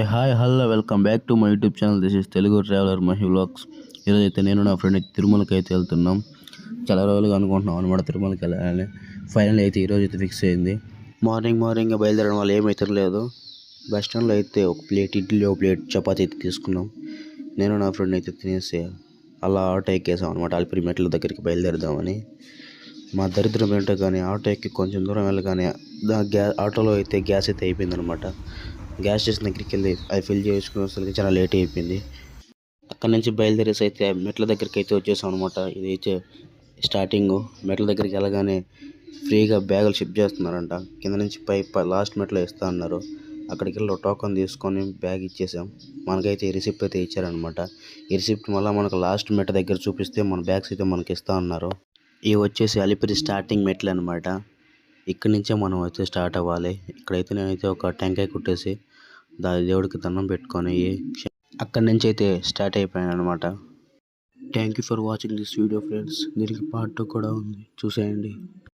Hey hi hello welcome back to my YouTube channel. This is Telugu traveller Mahi vlogs. ఈరోజు అయితే నేను నా friend తిరుమలకి అయితే వెళ్తున్నాం. చాలా రోజులుగా అనుకుంటున్నాం అనమాట తిరుమలకి వెళ్ళాలని. ఫైనల్ అయితే ఈరోజు అయితే ఫిక్స్ అయింది. మార్నింగ్ మార్నింగ్ బయలుదేరడం వల్ల ఏమైతే లేదు బస్ స్టాండ్లో అయితే ఒక ప్లేట్ ఇడ్లీ ఒక ప్లేట్ చపాతీ అయితే తీసుకున్నాం. నేను నా ఫ్రెండ్ అయితే తినేసి అలా ఆటో ఎక్కేసాం అనమాట. అలిపిరి మెట్ల దగ్గరికి బయలుదేరదామని. మా దరిద్రం ఏంటో కానీ ఆటో ఎక్కి కొంచెం దూరం వెళ్ళగానే దా గ్యా ఆటోలో అయితే గ్యాస్ అయితే అయిపోయింది అనమాట. గ్యాస్ స్టేషన్ దగ్గరికి వెళ్ళి అది ఫిల్ చేసుకునేసరికి చాలా లేట్ అయిపోయింది. అక్కడ నుంచి బయలుదేరేసి అయితే మెట్ల దగ్గరికి అయితే వచ్చేసాం అనమాట ఇది అయితే స్టార్టింగ్. మెట్ల దగ్గరికి వెళ్ళగానే ఫ్రీగా బ్యాగులు షిప్ చేస్తున్నారంట. కింద నుంచి పై లాస్ట్ మెట్లో ఇస్తా అన్నారు. అక్కడికి వెళ్ళి టోకన్ తీసుకొని బ్యాగ్ ఇచ్చేసాం. మనకైతే ఈ రిసిప్ట్ అయితే ఇచ్చారనమాట ఈ రిసిప్ట్ మళ్ళీ మనకు లాస్ట్ మెట్ దగ్గర చూపిస్తే మన బ్యాగ్స్ అయితే మనకి ఇస్తా అన్నారు. ఇవి వచ్చేసి అలిపిరి స్టార్టింగ్ మెట్లు అనమాట ఇక్కడి నుంచే మనం అయితే స్టార్ట్ అవ్వాలి. ఇక్కడైతే నేనైతే ఒక టెంకాయ కుట్టేసి దాని దేవుడికి దండం పెట్టుకొని అక్కడి నుంచి అయితే స్టార్ట్ అయిపోయాను అనమాట thank you for watching this video friends దీనికి పార్ట్ టూ కూడా ఉంది. చూసేయండి.